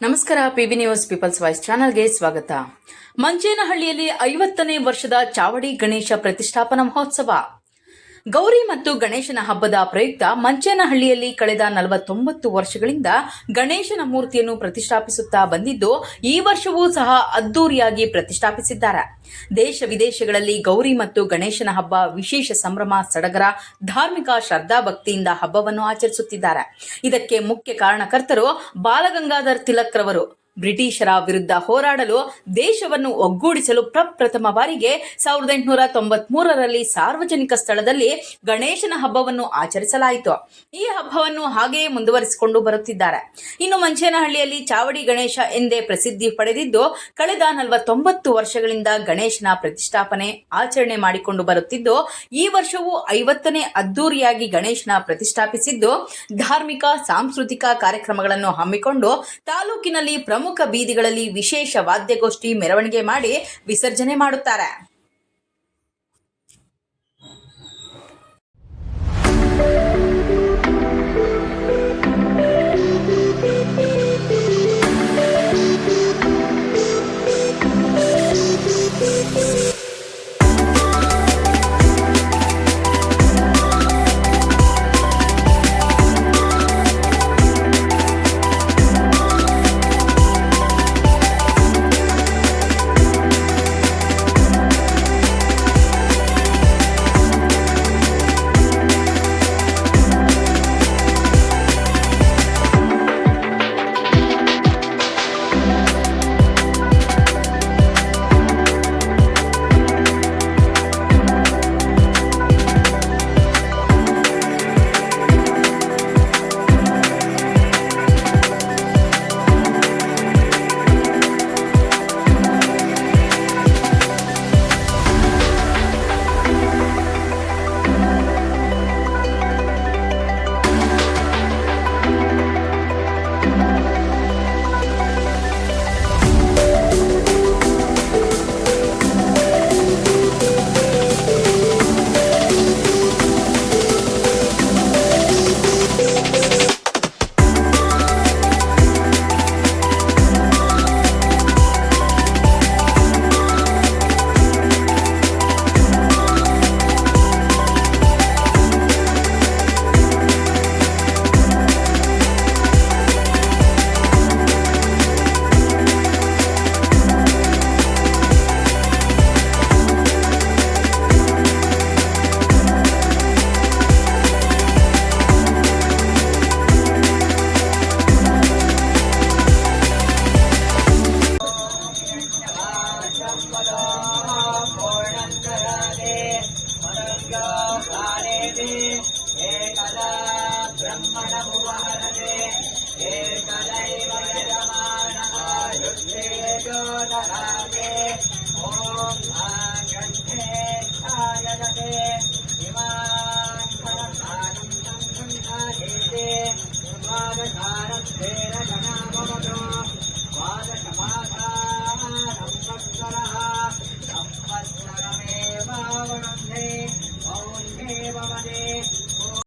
ನಮಸ್ಕಾರ PB news people's voice ಚಾನೆಲ್ಗೆ ಸ್ವಾಗತ. ಮಂಚೇನಹಳ್ಳಿಯಲ್ಲಿ ಐವತ್ತನೇ ವರ್ಷದ ಚಾವಡಿ ಗಣೇಶ ಪ್ರತಿಷ್ಠಾಪನಾ ಮಹೋತ್ಸವ. ಗೌರಿ ಮತ್ತು ಗಣೇಶನ ಹಬ್ಬದ ಪ್ರಯುಕ್ತ ಮಂಚೇನಹಳ್ಳಿಯಲ್ಲಿ ಕಳೆದ ನಲವತ್ತೊಂಬತ್ತು ವರ್ಷಗಳಿಂದ ಗಣೇಶನ ಮೂರ್ತಿಯನ್ನು ಪ್ರತಿಷ್ಠಾಪಿಸುತ್ತಾ ಬಂದಿದ್ದು, ಈ ವರ್ಷವೂ ಸಹ ಅದ್ದೂರಿಯಾಗಿ ಪ್ರತಿಷ್ಠಾಪಿಸಿದ್ದಾರೆ. ದೇಶ ವಿದೇಶಗಳಲ್ಲಿ ಗೌರಿ ಮತ್ತು ಗಣೇಶನ ಹಬ್ಬ ವಿಶೇಷ ಸಂಭ್ರಮ, ಸಡಗರ, ಧಾರ್ಮಿಕ ಶ್ರದ್ಧಾಭಕ್ತಿಯಿಂದ ಹಬ್ಬವನ್ನು ಆಚರಿಸುತ್ತಿದ್ದಾರೆ. ಇದಕ್ಕೆ ಮುಖ್ಯ ಕಾರಣಕರ್ತರು ಬಾಲಗಂಗಾಧರ್ ತಿಲಕ್ ರವರು. ಬ್ರಿಟಿಷರ ವಿರುದ್ಧ ಹೋರಾಡಲು ದೇಶವನ್ನು ಒಗ್ಗೂಡಿಸಲು ಪ್ರಪ್ರಥಮ ಬಾರಿಗೆ ಸಾವಿರದ ಎಂಟುನೂರ ತೊಂಬತ್ಮೂರರಲ್ಲಿ ಸಾರ್ವಜನಿಕ ಸ್ಥಳದಲ್ಲಿ ಗಣೇಶನ ಹಬ್ಬವನ್ನು ಆಚರಿಸಲಾಯಿತು. ಈ ಹಬ್ಬವನ್ನು ಹಾಗೆಯೇ ಮುಂದುವರಿಸಿಕೊಂಡು ಬರುತ್ತಿದ್ದಾರೆ. ಇನ್ನು ಮಂಚೇನಹಳ್ಳಿಯಲ್ಲಿ ಚಾವಡಿ ಗಣೇಶ ಎಂದೇ ಪ್ರಸಿದ್ಧಿ ಪಡೆದಿದ್ದು, ಕಳೆದ ನಲವತ್ತೊಂಬತ್ತು ವರ್ಷಗಳಿಂದ ಗಣೇಶನ ಪ್ರತಿಷ್ಠಾಪನೆ ಆಚರಣೆ ಮಾಡಿಕೊಂಡು ಬರುತ್ತಿದ್ದು, ಈ ವರ್ಷವೂ ಐವತ್ತನೇ ಅದ್ದೂರಿಯಾಗಿ ಗಣೇಶನ ಪ್ರತಿಷ್ಠಾಪಿಸಿದ್ದು, ಧಾರ್ಮಿಕ, ಸಾಂಸ್ಕೃತಿಕ ಕಾರ್ಯಕ್ರಮಗಳನ್ನು ಹಮ್ಮಿಕೊಂಡು ತಾಲೂಕಿನಲ್ಲಿ ಪ್ರಮುಖ ಬೀದಿಗಳಲ್ಲಿ ವಿಶೇಷ ವಾದ್ಯಗೋಷ್ಠಿ ಮೆರವಣಿಗೆ ಮಾಡಿ ವಿಸರ್ಜನೆ ಮಾಡುತ್ತಾರೆ.